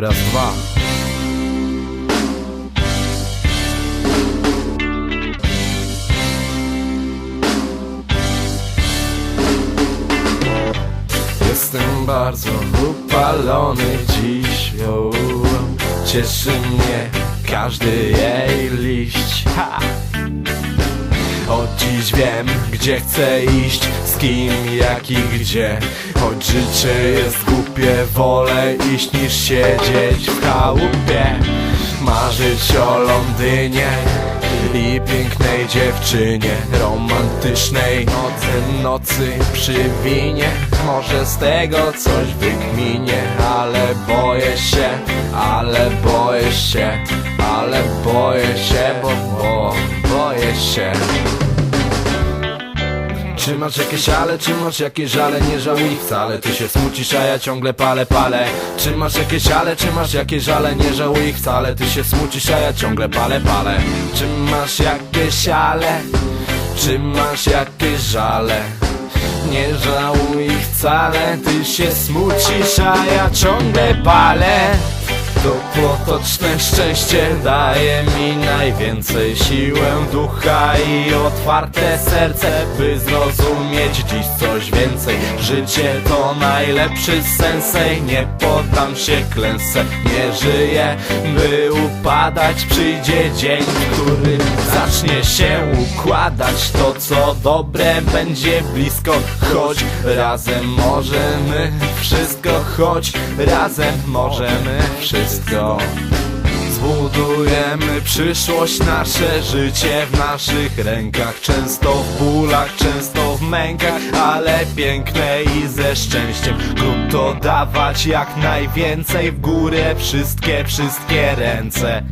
Raz, dwa. Jestem bardzo upalony dziś Cieszy mnie każdy jej liść ha! Od dziś wiem, gdzie chcę iść, z kim, jak i gdzie. Choć życie jest głupie, wolę iść niż siedzieć w chałupie. Marzyć o Londynie i pięknej dziewczynie. Romantycznej nocy, nocy przy winie. Może z tego coś wykminie Ale boję się, ale boję się Ale boję się, bo, bo boję się czy masz jakieś ale, czy masz jakieś żale, nie żałuj wcale Ty się smucisz, a ja ciągle palę, palę. Czy masz jakieś ale, czy masz jakieś żale, nie żałuj wcale Ty się smucisz, a ja ciągle palę, palę. Czy masz jakieś ale, czy masz jakieś żale? Nie żałuj wcale, ty się smucisz, a ja ciągle palę to potoczne szczęście daje mi najwięcej siłę ducha i otwarte serce, by zrozumieć dziś coś więcej. Życie to najlepszy sensej, nie poddam się klęsce, nie żyję, by upadać. Przyjdzie dzień, w którym zacznie się układać to, co dobre będzie blisko, choć razem możemy wszystko, choć razem możemy wszystko. Zbudujemy przyszłość, nasze życie w naszych rękach. Często w bólach, często w mękach, ale piękne i ze szczęściem. Grunt to dawać jak najwięcej. W górę, wszystkie, wszystkie ręce